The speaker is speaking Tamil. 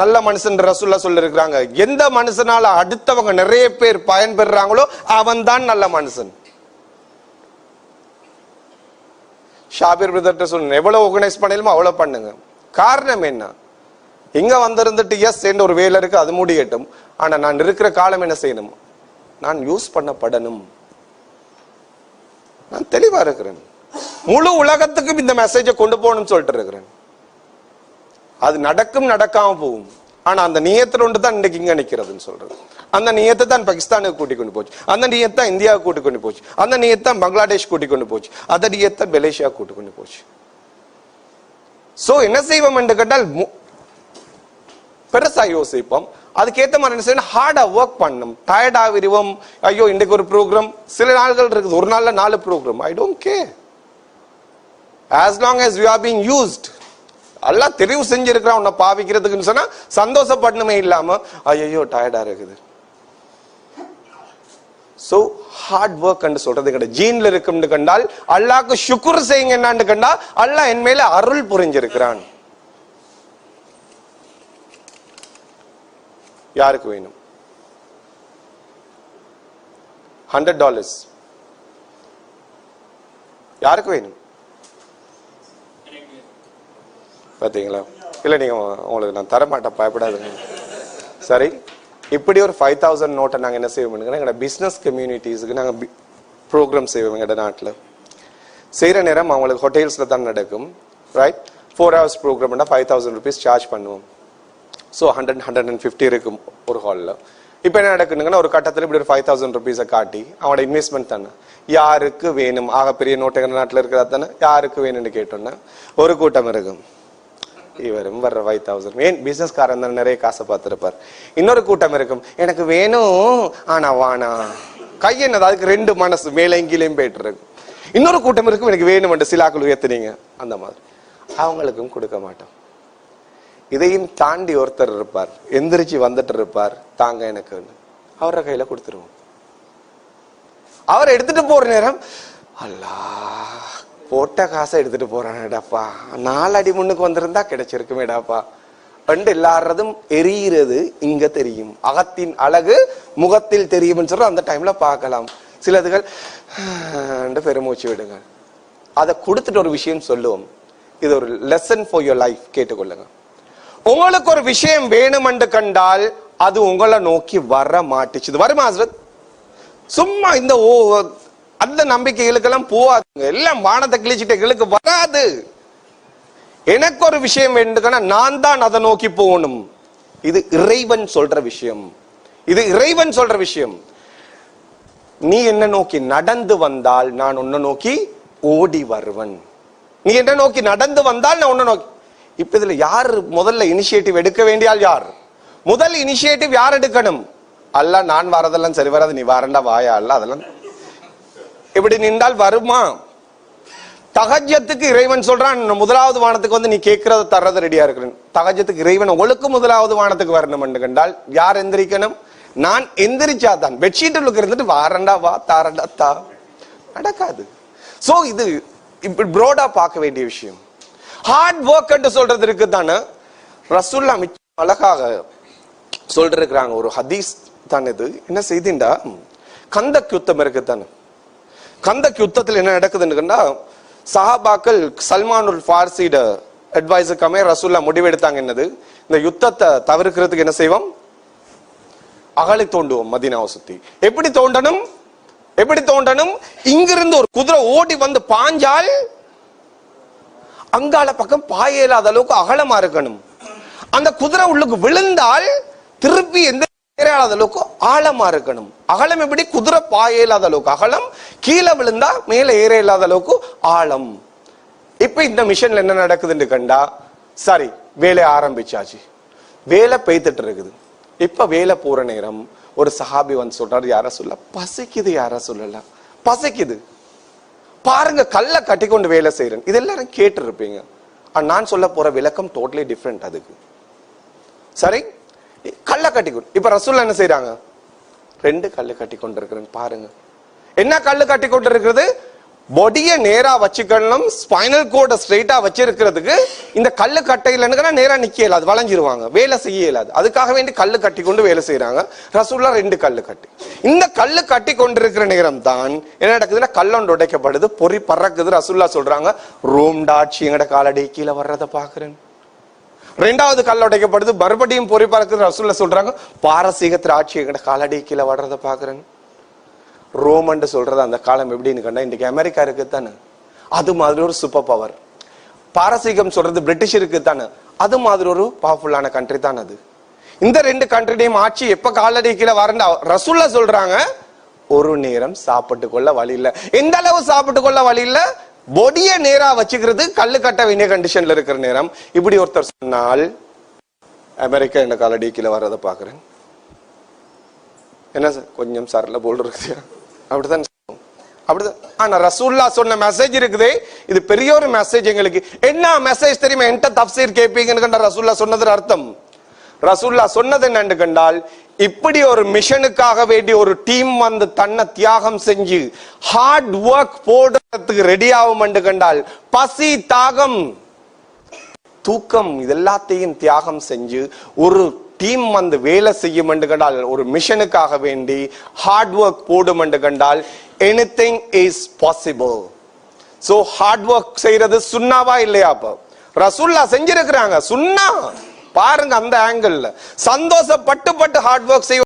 நல்ல மனுஷன் ரசூல்லா சொல்லியிருக்கிறாங்க. எந்த மனுஷனால அடுத்தவங்க நிறைய பேர் பயன்பெறாங்களோ அவன் தான் நல்ல மனுஷன். ஷாபிர் பிரதர்கிட்ட சொல்லுங்க எவ்வளவு ஆர்கனைஸ் பண்ணலுமோ அவ்வளவு பண்ணுங்க. காரணம் என்ன? இங்க வந்திருந்துட்டு எஸ் என்ற ஒரு வேலை இருக்கு அது முடியட்டும் ஆனா நான் இருக்கிற காலம் என்ன செய்யணும்? நான் யூஸ் பண்ணப்படணும். நான் தெளிவா இருக்கிறேன். முழு உலகத்துக்கும் இந்த மெசேஜை கொண்டு போகணும்னு சொல்லிட்டு இருக்கிறேன். அது நடக்கும் நடக்காம போகும். ஆனா அந்த நியத்தில் ஒன்று தான் இன்னைக்கு இங்க நிக்கிறதுன்னு சொல்றது. அந்த நியத்தை தான் பாகிஸ்தானுக்கு கூட்டி கொண்டு போச்சு. அந்த நியத்தை தான் இந்தியாவுக்கு கூட்டி கொண்டு போச்சு. அந்த நியத்தை பங்களாதேஷ் கூட்டி கொண்டு போச்சு. அந்த நியத்தை மலேசியா கூட்டி கொண்டு போச்சு. சோ என்ன செய்வோம் என்று கேட்டால் மு- பெருசா யோசிப்போம். அதுக்கேத்த மாதிரி என்ன செய்யணும்? ஹார்டா ஒர்க் பண்ணும் டயர்டா விரிவோம் ஐயோ இன்றைக்கு ஒரு ப்ரோக்ராம் சில நாள்கள் இருக்குது. ஒரு நாள்ல நாலு programme I don't care as long as you are being used எல்லாம் தெரிவு செஞ்சிருக்கிறான் உன்னை பாவிக்கிறதுக்குன்னு சொன்னா சந்தோஷப்படணுமே இல்லாம ஐயோ டயர்டா இருக்குது. சோ ஹார்ட் ஒர்க் என்று சொல்றது கிடையாது. ஜீன்ல இருக்கும்னு கண்டால் அல்லாக்கு சுக்குர் செய்யுங்க என்னன்னு கண்டா அல்லாஹ் என் மேல அருள் புரிஞ்சிருக்கிறான். யாருக்கு வேணும்? ஹண்ட்ரட் டாலர்ஸ் யாருக்கு வேணும்? பார்த்தீங்களா இல்லை நீங்கள் உங்களுக்கு நான் தரமாட்டேன் பயப்படாதுங்க. சரி இப்படி ஒரு ஃபைவ் தௌசண்ட் நோட்டை நாங்கள் என்ன செய்வோம் எங்களோட பிஸ்னஸ் கம்யூனிட்டிஸுக்கு நாங்கள் ப்ரோக்ராம் செய்வோம் எங்களோட நாட்டில். செய்கிற நேரம் அவங்களுக்கு ஹோட்டல்ஸில் தான் நடக்கும் ரைட் ஃபோர் ஹவர்ஸ் ப்ரோக்ராம்னா ஃபைவ் தௌசண்ட் ருபீஸ் சார்ஜ் பண்ணுவோம். So hundred hundred and fifty இருக்கும் ஒரு ஹாலில் இப்போ என்ன நடக்குதுங்கன்னா ஒரு கட்டத்தில் இப்படி ஒரு ஃபைவ் தௌசண்ட் ருபீஸை காட்டி அவனோட இன்வெஸ்ட்மெண்ட் தானே? யாருக்கு வேணும்? ஆக பெரிய நோட்டு எங்கள் நாட்டில் இருக்கிறதா தானே? யாருக்கு வேணும்னு கேட்டோன்னா ஒரு கூட்டம் இருக்கும். இவரும் வர்ற ஃபைவ் தௌசண்ட் ஏன்? பிசினஸ்காரன் தான் நிறைய காசை பார்த்துருப்பார். இன்னொரு கூட்டம் இருக்கும். எனக்கு வேணும். ஆனா வானா கை என்னது? அதுக்கு ரெண்டு மனசு. மேலே கீழேயும் போயிட்டு இருக்கு. இன்னொரு கூட்டம் இருக்கும். எனக்கு வேணும் சிலாக்கள் உயர்த்தினீங்க. அந்த மாதிரி. அவங்களுக்கும் கொடுக்க மாட்டோம். இதையும் தாண்டி ஒருத்தர் இருப்பார். எந்திரிச்சு வந்துட்டு இருப்பார். தாங்க எனக்கு அவரை கையில கொடுத்துருவோம். அவர் எடுத்துட்டு போற நேரம் அல்லா போட்ட காசை எடுத்துட்டு போறானேடாப்பா. நாலு அடி முன்னுக்கு வந்திருந்தா கிடைச்சிருக்குமேடாப்பா. ரெண்டு எல்லாரதும் எரியிறது இங்க தெரியும். அகத்தின் அழகு முகத்தில் தெரியும்னு சொல்ற அந்த டைம்ல பார்க்கலாம். சிலதுகள் பெருமூச்சு விடுங்க அதை கொடுத்துட்டு ஒரு விஷயம் சொல்லுவோம். இது ஒரு லெசன் ஃபார் யோர் லைஃப் கேட்டுக்கொள்ளுங்க. உங்களுக்கு ஒரு விஷயம் வேணுமென்று கண்டால் அது உங்களை நோக்கி வர மாட்டுச்சு. வருமா சும்மா இந்த ஓ அந்த நம்பிக்கைகளுக்கெல்லாம் போகாதுங்க. எல்லாம் வானத்தை கிழிச்சிட்டு வராது. எனக்கு ஒரு விஷயம் வேண்டுதுன்னா நான் தான் அதை நோக்கி போகணும். இது இறைவன் சொல்ற விஷயம். இது இறைவன் சொல்ற விஷயம். நீ என்ன நோக்கி நடந்து வந்தால் நான் உன்னை நோக்கி ஓடி வருவன். நீ என்ன நோக்கி நடந்து வந்தால் நான் உன்னை நோக்கி. இப்ப இதுல யார் முதல்ல இனிஷியேட்டிவ் எடுக்க வேண்டியால் யார்? முதல் இனிஷியேட்டிவ் யார் எடுக்கணும்? அல்ல நான் வரதெல்லாம் சரி வராது. நீ வரண்டா வாயா அல்ல அதெல்லாம் இப்படி நின்றால் வருமா? தகஜத்துக்கு இறைவன் சொல்றான் முதலாவது வானத்துக்கு வந்து நீ கேட்கறத தர்றது ரெடியா இருக்கிறேன். தகஜத்துக்கு இறைவன் ஒழுக்கு முதலாவது வானத்துக்கு வரணும் கண்டால் யார் எந்திரிக்கணும்? நான் எந்திரிச்சாதான் பெட்ஷீட்டுக்கு இருந்துட்டு வாரண்டா வா தாரண்டா தா. நடக்காது. சோ இது இப்படி ப்ரோடா பார்க்க வேண்டிய விஷயம். ஹார்ட் ஒர்க் என்று சொல்றது இருக்கு தானே ரசுல்லா அழகாக சொல்றாங்க ஒரு ஹதீஸ் தான் இது. என்ன செய்திண்டா? கந்தக் யுத்தம் இருக்கு தானே கந்தக் யுத்தத்தில் என்ன நடக்குதுன்னு சஹாபாக்கள் சல்மானுல் ஃபார்சிட அட்வைஸுக்காமே ரசூல்லா முடிவெடுத்தாங்க என்னது? இந்த யுத்தத்தை தவிர்க்கிறதுக்கு என்ன செய்வோம்? அகலை தோண்டுவோம் மதினாவை சுத்தி. எப்படி தோண்டணும்? எப்படி தோண்டணும்? இங்கிருந்து ஒரு குதிரை ஓடி வந்து பாஞ்சால் அங்கால பக்கம் பாய இல்லாத அளவுக்கு அகலமா இருக்கணும். அந்த குதிரை உள்ளுக்கு விழுந்தால் திருப்பி எந்த அளவுக்கு ஆழமா இருக்கணும். அகலம் எப்படி? குதிரை பாய இல்லாத அளவுக்கு அகலம் கீழே விழுந்தா மேலே ஏற இல்லாத அளவுக்கு ஆழம். இப்போ இந்த மிஷன்ல என்ன நடக்குதுன்னு கண்டா சாரி வேலை ஆரம்பிச்சாச்சு. வேலை பெய்த்துட்டு இருக்குது. இப்போ வேலை போற நேரம் ஒரு சஹாபி வந்து சொல்றாரு யார சொல்ல? பசிக்குது யார சொல்லல? பசிக்குது. பாருங்க கல்லை கட்டி கொண்டு வேலை செய்யறேன் இது எல்லாரும் கேட்டு இருப்பீங்க நான் சொல்ல போற விளக்கம் டோட்டலி டிஃப்ரெண்ட் அதுக்கு. சரி கல்லை கட்டி கொண்டு இப்ப ரசூல் என்ன செய்யறாங்க ரெண்டு கல்லு கட்டி கொண்டு இருக்கிறேன் பாருங்க. என்ன கல்லு கட்டி கொண்டு இருக்கிறது பொடிய நேரா வச்சுக்கணும் ஸ்பைனல் கோட ஸ்ட்ரெயிட்டா வச்சிருக்கிறதுக்கு இந்த கல்லு கட்டையிலன்னு நேரா நிக்க இயலாது வளைஞ்சிருவாங்க. வேலை செய்ய இயலாது. அதுக்காக வேண்டி கல்லு கட்டி கொண்டு வேலை செய்யறாங்க ரசூல்லா ரெண்டு கல்லு கட்டி. இந்த கல்லு கட்டி கொண்டிருக்கிற நேரம் தான் என்ன நடக்குதுன்னா கல்லொண்டு உடைக்கப்படுது பொறி பறக்குது ரசூல்லா சொல்றாங்க ரோம் டாட்சி எங்கட காலடி கீழே வர்றதை பாக்குறேன். ரெண்டாவது கல் உடைக்கப்படுது மறுபடியும் பொறி பறக்குது ரசூல்லா சொல்றாங்க பாரசீகத்துல ஆட்சி எங்கட காலடி கீழே வர்றதை பாக்குறேன். ரோமன் சொல்றது அந்த காலம் எப்படின்னு கண்டா இன்றைக்கி அமெரிக்கா இருக்கு தானே அது மாதிரி ஒரு சூப்பர் பவர் பாரசீகம் சொல்றது பிரிட்டிஷ் இருக்கு தானே அது மாதிரி ஒரு பவர்ஃபுல்லான கண்ட்ரி தான் அது. இந்த ரெண்டு கண்ட்ரிடையும் ஆட்சி எப்ப காலடி கீழே வரண்டா ரசுல்ல சொல்றாங்க ஒரு நேரம் சாப்பிட்டு கொள்ள வழி இல்ல. எந்த அளவு சாப்பிட்டு கொள்ள வழி இல்ல? பொடிய நேரா வச்சுக்கிறது கல்லு கட்ட வேண்டிய கண்டிஷன்ல இருக்கிற நேரம். இப்படி ஒருத்தர் சொன்னால் அமெரிக்கா என்ன காலடி கீழே வர்றதை பாக்குறேன் என்ன சார் கொஞ்சம் சரல போல் இருக்கு அப்படிதான் அப்படிதான் ஆனா ரசூல்லா சொன்ன மெசேஜ் இருக்குது. இது பெரிய ஒரு மெசேஜ் எங்களுக்கு. என்ன மெசேஜ் தெரியுமா? என்கிட்ட தப்சீர் கேட்பீங்கன்னு கண்ட ரசூல்லா சொன்னது அர்த்தம். ரசூல்லா சொன்னது என்னன்னு கண்டால் இப்படி ஒரு மிஷனுக்காக வேண்டி ஒரு டீம் வந்து தன்னை தியாகம் செஞ்சு ஹார்ட் ஒர்க் போடுறதுக்கு ரெடி ஆகும் கண்டால் பசி தாகம் தூக்கம் இது எல்லாத்தையும் தியாகம் செஞ்சு ஒரு டீம் வந்து வேலை செய்யும் என்று கண்டால் ஒரு மிஷனுக்காக வேண்டி ஹார்ட் ஒர்க் போடும் என்று கண்டால் anything is possible so hard work செய்யறது சுண்ணாவா இல்லையா அப்ப? ரசுல்லா செஞ்சிருக்கிறாங்க சுண்ணா. பாருங்க அந்த ஆங்கிள் சந்தோஷப்பட்டு பட்டு ஹார்ட் ஒர்க் செய்ய